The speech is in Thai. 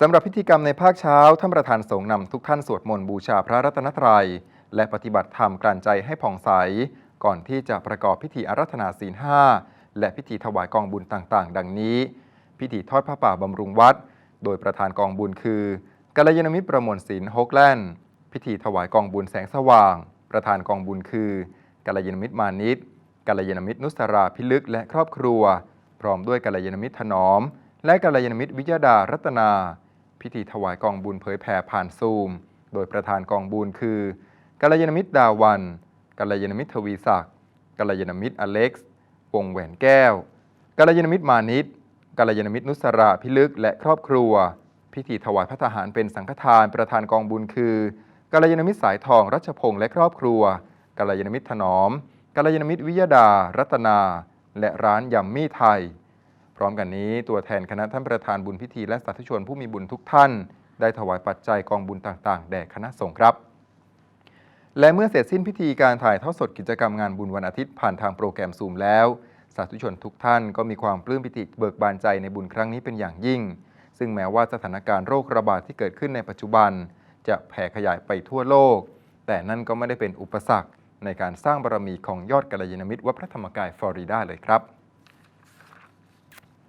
สำหรับพิธีกรรมในภาคเช้า ท่านประธานสงฆ์นำทุกท่านสวดมนต์บูชาพระรัตนตรัย และปฏิบัติธรรมกลั่นใจให้ผ่องใส ก่อนที่จะประกอบพิธีอารัธนาศีลห้าและพิธีถวายกองบุญต่างๆ ดังนี้ พิธีทอดผ้าป่าบำรุงวัด โดยประธานกองบุญคือกัลยาณมิตรประมวลศิลฮกแลนด์พิธีถวายกองบุญแสงสว่าง ประธานกองบุญคือกัลยาณมิตรมานิตกัลยาณมิตรนุสราพิลึกและครอบครัว พร้อมด้วยกัลยาณมิตรถนอม และกัลยาณมิตรวิยดารัตนา พิธีถวายกองบุญเผยแผ่ผ่านซูม โดยประธานกองบุญคือกัลยาณมิตรดาวันกัลยาณมิตรทวีศักดิ์กัลยาณมิตรอเล็กซ์ วงแหวนแก้วกัลยาณมิตรมานิตกัลยาณมิตรนุสราพิลึกและครอบครัว พิธีถวายพระทหารเป็นสังฆทานประธานกองบุญคือกัลยาณมิตรสายทองรัชพงษ์และครอบครัวกัลยาณมิตรถนอมกัลยาณมิตรวิยดา รัตนา และร้านยำมี่ไทย พร้อมกันนี้ตัวแทนคณะท่านประธานบุญพิธีและสาธุชนผู้มีบุญทุกท่าน ได้ถวายปัจจัยกองบุญต่างๆ แด่คณะสงฆ์ครับ และเมื่อเสร็จสิ้นพิธีการถ่ายทอดสดกิจกรรมงานบุญวันอาทิตย์ผ่านทางโปรแกรมซูมแล้ว สาธุชนทุกท่านก็มีความปลื้มปิติเบิกบานใจในบุญครั้งนี้เป็นอย่างยิ่ง ซึ่งแม้ว่าสถานการณ์โรคระบาดที่เกิดขึ้นในปัจจุบัน จะแผ่ขยายไปทั่วโลก แต่นั่นก็ไม่ได้เป็นอุปสรรคในการสร้างบารมีของยอดกัลยาณมิตรวัดพระธรรมกายฟลอริดาเลยครับ